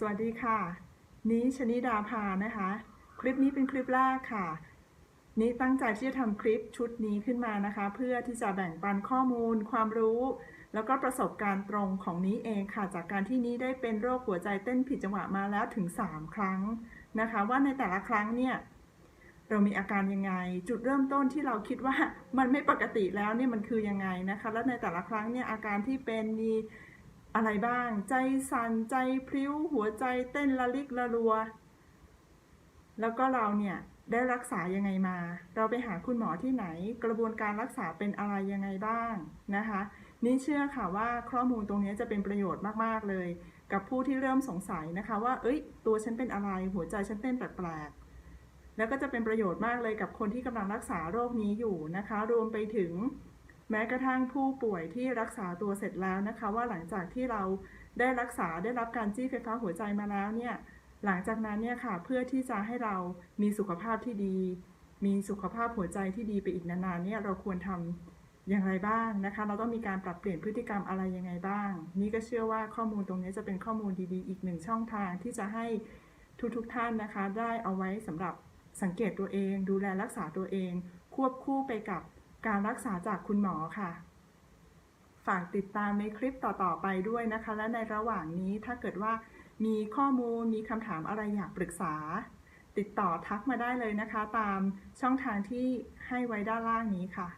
สวัสดีค่ะ นี้ชนิดาพานะคะ คลิปนี้เป็นคลิปแรกค่ะ นี้ตั้งใจที่จะทำคลิปชุดนี้ขึ้นมานะคะ เพื่อที่จะแบ่งปันข้อมูล ความรู้ แล้วก็ประสบการณ์ตรงของนี้เองค่ะ จากการที่นี้ได้เป็นโรคหัวใจเต้นผิดจังหวะมาแล้วถึง 3 ครั้งนะคะ ว่าในแต่ละครั้งเนี่ยเรามีอาการยังไง จุดเริ่มต้นที่เราคิดว่ามันไม่ปกติแล้วเนี่ยมันคือยังไงนะคะ และในแต่ละครั้งเนี่ยอาการที่เป็นมี อะไรบ้าง ใจสั่นใจพลิ้วหัวใจเต้นละลิกละรัว แล้วก็เราเนี่ยได้รักษายังไงมา เราไปหาคุณหมอที่ไหน กระบวนการรักษาเป็นอะไรยังไงบ้างนะคะ นี่เชื่อค่ะว่าข้อมูลตรงนี้จะเป็นประโยชน์มากๆเลย กับผู้ที่เริ่มสงสัยนะคะว่า เอ้ย ตัวฉันเป็นอะไร หัวใจฉันเต้นแปลกๆ แล้วก็จะเป็นประโยชน์มากเลยกับคนที่กำลังรักษาโรคนี้อยู่นะคะ รวมไปถึง แม้กระทั่งผู้ป่วยที่รักษาตัวเสร็จแล้วนะคะ ว่าหลังจากที่เราได้รักษาได้รับการจี้ไฟฟ้าหัวใจมาแล้วเนี่ยหลังจากนั้นเนี่ยค่ะเพื่อที่จะให้เรามีสุขภาพที่ดี มีสุขภาพหัวใจที่ดีไปอีกนานๆเนี่ยเราควรทำอย่างไรบ้างนะคะ เราต้องมีการปรับเปลี่ยนพฤติกรรมอะไรยังไงบ้าง นี่ก็เชื่อว่าข้อมูลตรงนี้จะเป็นข้อมูลดีๆ อีกหนึ่งช่องทางที่จะให้ทุกๆท่านนะคะ ได้เอาไว้สำหรับสังเกตตัวเอง ดูแลรักษาตัวเอง ควบคู่ไปกับ การรักษาจากคุณหมอค่ะ ฝากติดตามในคลิปต่อๆไปด้วยนะคะ และในระหว่างนี้ถ้าเกิดว่ามีข้อมูลมีคำถามอะไรอยากปรึกษา ติดต่อทักมาได้เลยนะคะ ตามช่องทางที่ให้ไว้ด้านล่างนี้ค่ะ